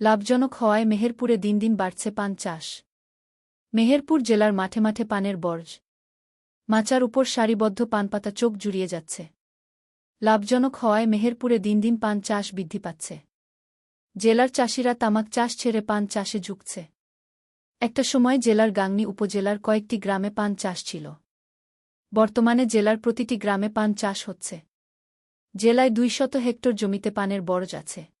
লাভজনক হওয়ায় মেহেরপুরে দিন দিন বাড়ছে পান চাষ। মেহেরপুর জেলার মাঠে মাঠে পানের বর্জ মাচার উপর সারিবদ্ধ পানপাতা চোখ জুড়িয়ে যাচ্ছে। লাভজনক হওয়ায় মেহেরপুরে দিন দিন পান চাষ বৃদ্ধি পাচ্ছে। জেলার চাষিরা তামাক চাষ ছেড়ে পান চাষে ঝুঁকছে। একটা সময় জেলার গাংনী উপজেলার কয়েকটি গ্রামে পান চাষ ছিল। বর্তমানে জেলার প্রতিটি গ্রামে পান চাষ হচ্ছে। জেলায় দুইশত হেক্টর জমিতে পানের বরজ আছে।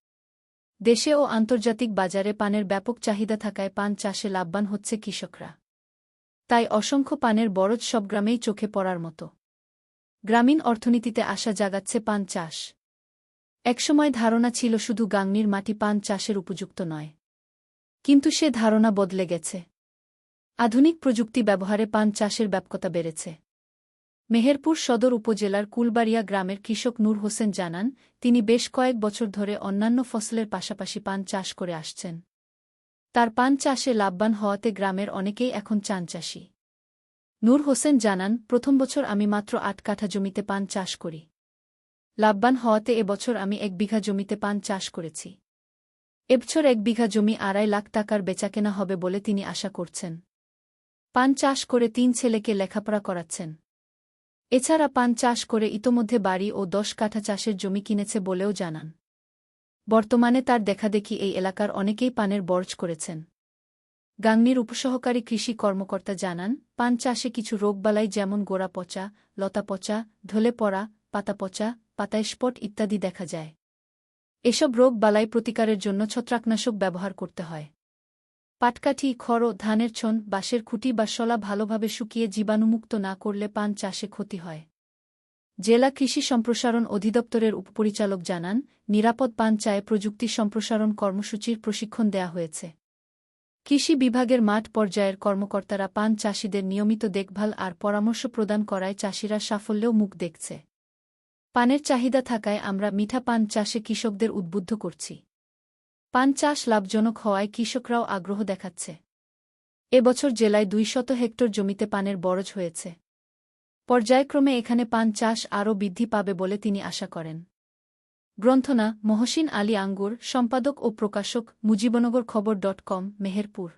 দেশে ও আন্তর্জাতিক বাজারে পানের ব্যাপক চাহিদা থাকায় পান চাষে লাভবান হচ্ছে কৃষকরা। তাই অসংখ্য পানের বরজ সব গ্রামেই চোখে পড়ার মতো। গ্রামীণ অর্থনীতিতে আশা জাগাচ্ছে পান চাষ। একসময় ধারণা ছিল শুধু গাংনির মাটি পান চাষের উপযুক্ত নয়। কিন্তু সে ধারণা বদলে গেছে। আধুনিক প্রযুক্তি ব্যবহারে পান চাষের ব্যাপকতা বেড়েছে। মেহেরপুর সদর উপজেলার কুলবাড়িয়া গ্রামের কৃষক নূর হোসেন জানান, তিনি বেশ কয়েক বছর ধরে অন্যান্য ফসলের পাশাপাশি পান চাষ করে আসছেন। তার পান চাষে লাভবান হওয়াতে গ্রামের অনেকেই এখন চান চাষি। নূর হোসেন জানান, প্রথম বছর আমি মাত্র আট কাঠা জমিতে পান চাষ করি। লাভবান হওয়াতে এবছর আমি এক বিঘা জমিতে পান চাষ করেছি। এবছর এক বিঘা জমি আড়াই লাখ টাকার বেচাকেনা হবে বলে তিনি আশা করছেন। পান চাষ করে তিন ছেলেকে লেখাপড়া করাচ্ছেন। এছাড়া পান চাষ করে ইতোমধ্যে বাড়ি ও দশ কাঠা চাষের জমি কিনেছে বলেও জানান। বর্তমানে তার দেখাদেখি এই এলাকার অনেকেই পানের বর্জ করেছেন। গাংনির উপসহকারী কৃষি কর্মকর্তা জানান, পান চাষে কিছু রোগবালাই যেমন গোড়া পচা, লতা পচা ঢলে পড়া, পাতা পচা পাতায় স্পট ইত্যাদি দেখা যায়। এসব রোগ বালাই প্রতিকারের জন্য ছত্রাকনাশক ব্যবহার করতে হয়। পাটকাঠি, খড়, ধানের ছন, বাঁশের খুঁটি বা শলা ভালোভাবে শুকিয়ে জীবাণুমুক্ত না করলে পান চাষে ক্ষতি হয়। জেলা কৃষি সম্প্রসারণ অধিদপ্তরের উপপরিচালক জানান, নিরাপদ পান চায়ে প্রযুক্তি সম্প্রসারণ কর্মসূচির প্রশিক্ষণ দেয়া হয়েছে। কৃষি বিভাগের মাঠ পর্যায়ের কর্মকর্তারা পান চাষিদের নিয়মিত দেখভাল আর পরামর্শ প্রদান করায় চাষিরা সাফল্যেও মুখ দেখছে। পানের চাহিদা থাকায় আমরা মিঠা পান চাষে কৃষকদের উদ্বুদ্ধ করছি। পান চাষ লাভজনক হওয়ায় কৃষকরাও আগ্রহ দেখাচ্ছে। এবছর জেলায় দুইশত হেক্টর জমিতে পানের বরজ হয়েছে। পর্যায়ক্রমে এখানে পান চাষ আরও বৃদ্ধি পাবে বলে তিনি আশা করেন। গ্রন্থনা মহসিন আলী আঙ্গুর, সম্পাদক ও প্রকাশক মুজিবনগর খবর ডট কম, মেহেরপুর।